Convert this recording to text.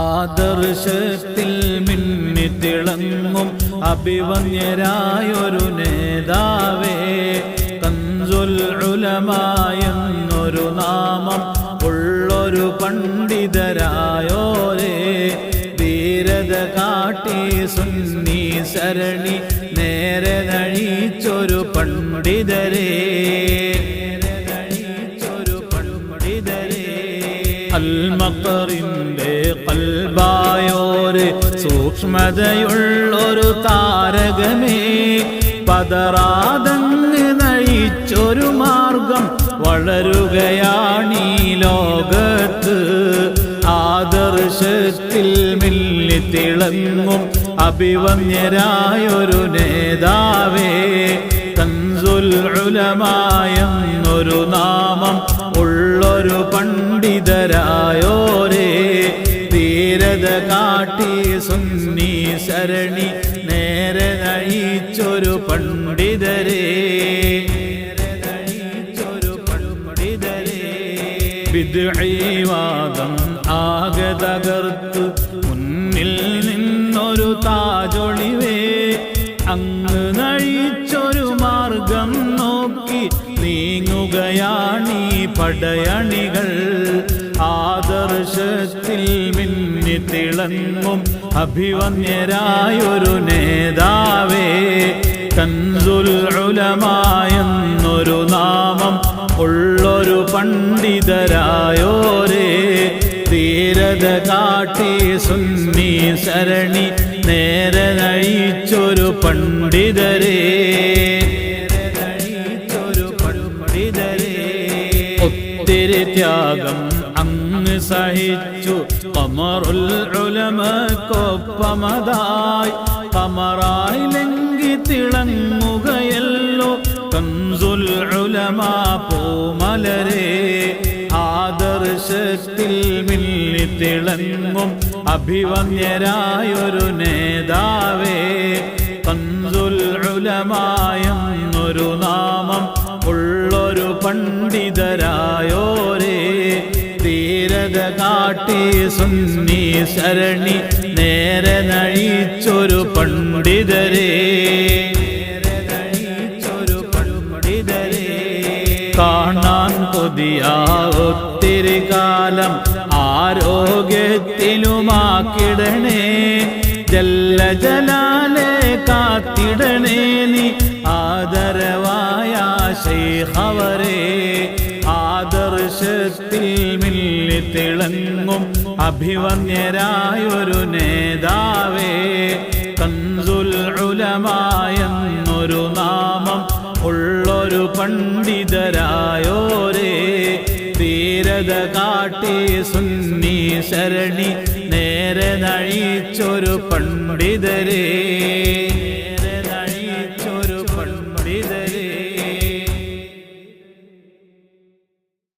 ആദർശത്തിൽ മിന്നിത്തിളങ്ങും അഭിവന്യരായൊരു നേതാവേ. കൻസുൽ നാമം ഉള്ളൊരു പണ്ഡിതരായോരേ. ധീരത കാട്ടി സുന്നി സരണി നേരെ നഴിച്ചൊരു പണ്ഡിതരേ. അൽമക്കറിന്റെ കൽബായോര് സൂക്ഷ്മതയുള്ളൊരു താരകമേ. പതറാതങ്ങ് നയിച്ചൊരു മാർഗം വളരുകയാണീ ലോകത്ത്. ആദർശത്തിൽ മില്ലി തിളങ്ങും അഭിവന്യരായൊരു നേതാവേ. തൻസുൽ ഉലമായെന്നൊരു നാമം നയിച്ചൊരു പണ്ഡിതരേ. വിദ്വാദം ആകെ തകർത്ത്. മുന്നിൽ നിന്നൊരു താജൊളിവേ. അങ്ങ് നഴിച്ചൊരു മാർഗം നോക്കി നീങ്ങുകയാണീ പടയണികൾ. ആദർശത്തിൽ മിന്നി തിളങ്ങും അഭിവന്യരായൊരു നേതാവേ. കൻസുൽ ഉലമായെന്നൊരു നാമം ഉള്ളൊരു പണ്ഡിതരായോരേ ധീരത കാട്ടി സുന്നി സരണി നേരെ നയിച്ചൊരു പണ്ഡിതരേ. ഒത്തിരി ത്യാഗം അങ്ങ് സഹിച്ചു. കമറുൽ ഉലമക്കൊപ്പമതായി കമറായി ലംഘി തിളങ്ങുകയല്ലോ. ഉലമ പൂമലരേ ആദർശത്തിൽ മില്ലി തിളങ്ങും അഭിവന്യരായൊരു നേതാവേ. ഉലമായെന്നൊരു നാമം ഉള്ളൊരു പണ്ഡിതരായോരേ. ധീരത കാട്ടി സുന്നി ശരണി നേരെ നഴിച്ചൊരു പണ്ഡിതരേ. കാണാൻ കൊതിയാവൊത്തിരി കാലം ആരോഗ്യത്തിലുമാക്കിടണേ ജല്ല ജലാലെ കാത്തിടണേ നീ. ആദരവായ ശൈഖവരെ ആദർശത്തിൽ മില്ലി തിളങ്ങും അഭിവന്യരായൊരു നേതാവേ. കൻസുൽ ഉലമായെന്ന് പണ്ഡിതരായോരേ ധീരത കാട്ടി സുന്നി ശരണി നേരെ നഴിച്ചൊരു പണ്ഡിതരേ.